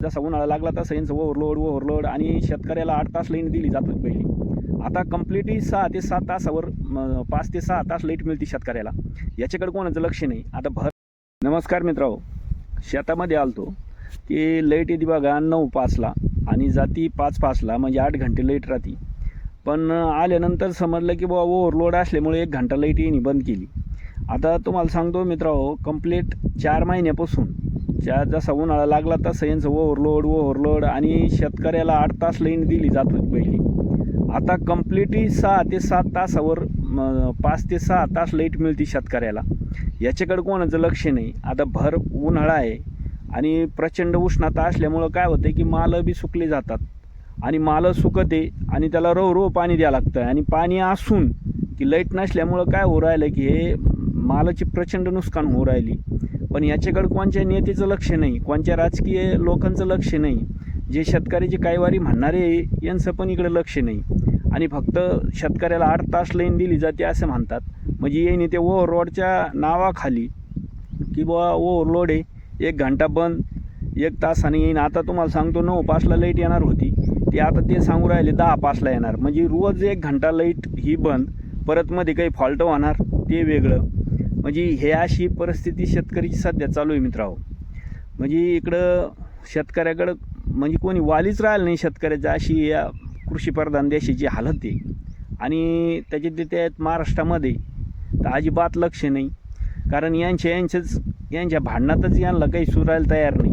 जसा उन्हाळा लागला तसा यांचं ओव्हरलोड ओव्हरलोड आणि शेतकऱ्याला आठ तास लाईन दिली जात होती पहिली. आता कम्प्लिटली सहा ते सात तासावर पाच ते सहा तास लाइट मिळते शेतकऱ्याला. याच्याकडे कोणाचं लक्ष नाही. आता भर नमस्कार मित्रांनो. शेतामध्ये आलतो की लाइट येते बघा नऊ पाचला आणि जाती पाच पाचला म्हणजे आठ घंटे लाइट राहते. पण आल्यानंतर समजलं की बाबा ओव्हरलोड असल्यामुळे एक घंटा लाइट येणे बंद केली. आता तुम्हाला सांगतो मित्रांनो कंप्लीट चार महिन्यापासून ज्या जसा उन्हाळा लागला तसं यांचं ओव्हरलोड ओव्हरलोड आणि शेतकऱ्याला आठ तास लाईन दिली जात होती पहिली. आता कम्प्लिटली सहा ते सात तासावर पाच ते सहा तास लाइट मिळते शेतकऱ्याला. याच्याकडे कोणाचं लक्ष नाही. आता भर उन्हाळा आहे आणि प्रचंड उष्णता असल्यामुळं काय होतं की मालं बी सुकले जातात. आणि मालं सुकते आणि त्याला रो रो पाणी द्यावं लागतं. आणि पाणी असून की लाइट नसल्यामुळं काय होऊ राहिलं की हे मालाची प्रचंड नुकसान होऊ राहिली. पण याच्याकडं कोणच्या नेतेचं लक्ष नाही कोणच्या राजकीय लोकांचं लक्ष नाही जे शेतकऱ्याची कायवारी म्हणणारे यांचं पण इकडे लक्ष नाही. आणि फक्त शेतकऱ्याला आठ तास लाईन दिली जाते असं म्हणतात. म्हणजे येईन ते ओव्हरलोडच्या नावाखाली की बुवा ओव्हरलोड आहे एक घंटा बंद एक तासाने येईन. आता तुम्हाला सांगतो नऊ पाचला लाइट येणार होती. ते आता ते सांगू राहिले दहा पाचला येणार. म्हणजे रोज एक घंटा लाइट ही बंद परत मध्ये काही फॉल्ट होणार ते वेगळं. म्हणजे हे अशी परिस्थिती शेतकरीची सध्या चालू आहे मित्रांनो. म्हणजे इकडं शेतकऱ्याकडं म्हणजे कोणी वालीच राहिलं नाही शेतकऱ्याचं अशी या कृषीप्रधान देशाची हालत आहे. आणि त्याच्यात आहेत महाराष्ट्रामध्ये. तर अजिबात लक्ष नाही. कारण यांच्या यांच्याच यांच्या भांडणातच यांना काही सुरायला तयार नाही.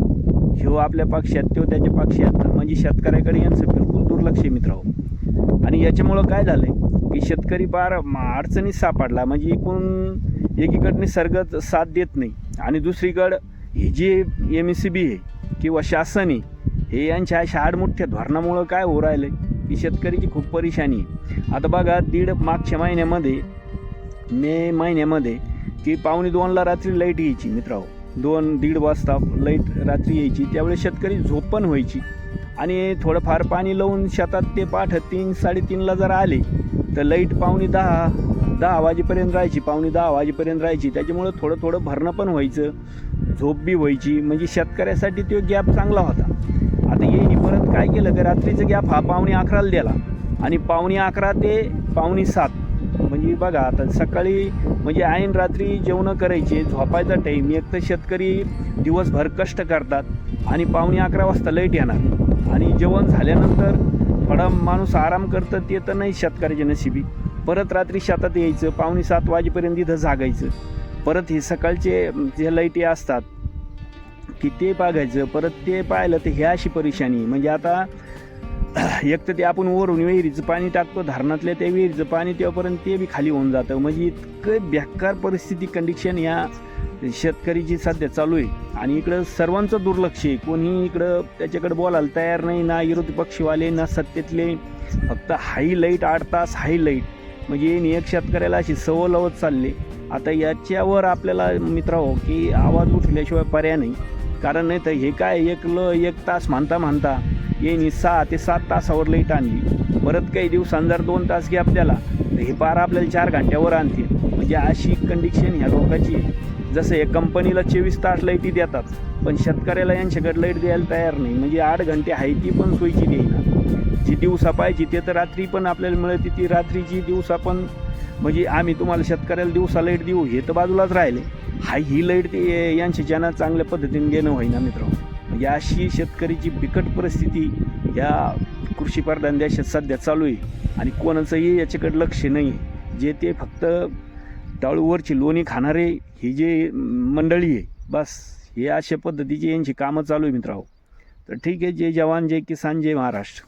ह्यो आपल्या पक्षात तो त्याच्या पक्षात. म्हणजे शेतकऱ्याकडे यांचं बिलकुल दुर्लक्ष आहे मित्रांनो. आणि याच्यामुळं काय झालं आहे की शेतकरी फार अडचणीत सापडला. म्हणजे एकूण एकीकडं निसर्गच साथ देत नाही. आणि दुसरीकडं हे जे एम एस सी बी आहे किंवा शासन आहे हे यांच्या अशा आडमुठ्या धोरणामुळं काय होऊ राहिलं आहे की शेतकरीची खूप परेशानी आहे. आता बघा दीड मागच्या महिन्यामध्ये मे महिन्यामध्ये की पावणे दोनला रात्री लाइट यायची मित्रांनो. दोन दीड वाजता लाइट रात्री यायची. त्यावेळेस शेतकरी झोप पण व्हायची. आणि थोडंफार पाणी लावून शेतात ते पाठ तीन साडेतीनला जर आले तर लाइट पावणे दहा दहा वाजेपर्यंत राहायची पावणे दहा वाजेपर्यंत राहायची. त्याच्यामुळं थोडं थोडं भरणं पण व्हायचं झोप बी व्हायची. म्हणजे शेतकऱ्यासाठी तो गॅप चांगला होता. आता येईनी परत काय केलं की रात्रीचं गॅप हा पावणे अकराला दिला आणि पावणे अकरा ते पावणे सात. म्हणजे बघा आता सकाळी म्हणजे ऐन रात्री जेवणं करायचे झोपायचा टाईम एक तर शेतकरी दिवसभर कष्ट करतात आणि पावणे अकरा वाजता लाइट येणार. आणि जेवण झाल्यानंतर थोडा माणूस आराम करतं ते तर नाही शेतकऱ्याच्या नशिबी. परत रात्री शेतात यायचं पावणे सात वाजेपर्यंत इथं जागायचं. परत हे सकाळचे जे लाईटी असतात की ते बघायचं परत ते पाहिलं तर ह्या अशी परेशानी. म्हणजे आता एक तर ते आपण वरून विहिरीचं पाणी टाकतो धरणातल्या त्या विहिरीचं पाणी तेव्हापर्यंत ते बी खाली होऊन जातं. म्हणजे इतकं बेकार परिस्थिती कंडिशन या शेतकरीची सध्या चालू आहे आणि इकडं सर्वांचं दुर्लक्ष आहे. कोणी इकडं त्याच्याकडे बोलायला तयार नाही ना विरोधी पक्षीवाले ना सत्तेतले. फक्त हाई लाइट आठ तास हाई लाइट. म्हणजे एक शेतकऱ्याला अशी सवय लावत चालली. आता याच्यावर आपल्याला मित्र हो की आवाज उठल्याशिवाय पर्याय नाही. कारण नाही तर हे काय एक ल एक तास म्हणता म्हणता येणी सहा ते सात तासावर लाइट आणली. परत काही दिवसांनी जर दोन तास घे आपल्याला हे पार आपल्याला चार घंट्यावर आणतील. म्हणजे अशी कंडिशन ह्या लोकांची जसं हे कंपनीला चोवीस तास लाईटी देतात पण शेतकऱ्याला यांच्याकडे लाइट द्यायला तयार नाही. म्हणजे आठ घंटे आहे ती पण सोयीची देईना. जी दिवसा पाहिजे ते तर रात्री पण आपल्याला मिळते ती रात्रीची दिवसा पण. म्हणजे आम्ही तुम्हाला शेतकऱ्याला दिवसा लाइट देऊ हे तर बाजूलाच राहिले. हा ही लाइट ते यांच्या ज्यांना चांगल्या पद्धतीने घेणं होईना मित्र म्हणजे अशी शेतकरीची बिकट परिस्थिती या कृषीप्रधान देशात सध्या चालू आहे. आणि कोणाचंही याच्याकडे लक्ष नाही जे ते फक्त टाळूवरची लोणी खाणारे ही जी मंडळी आहे बस हे अशा पद्धतीची यांची कामं चालू आहे मित्रांनो. तर ठीक आहे जय जवान जय किसान जय महाराष्ट्र.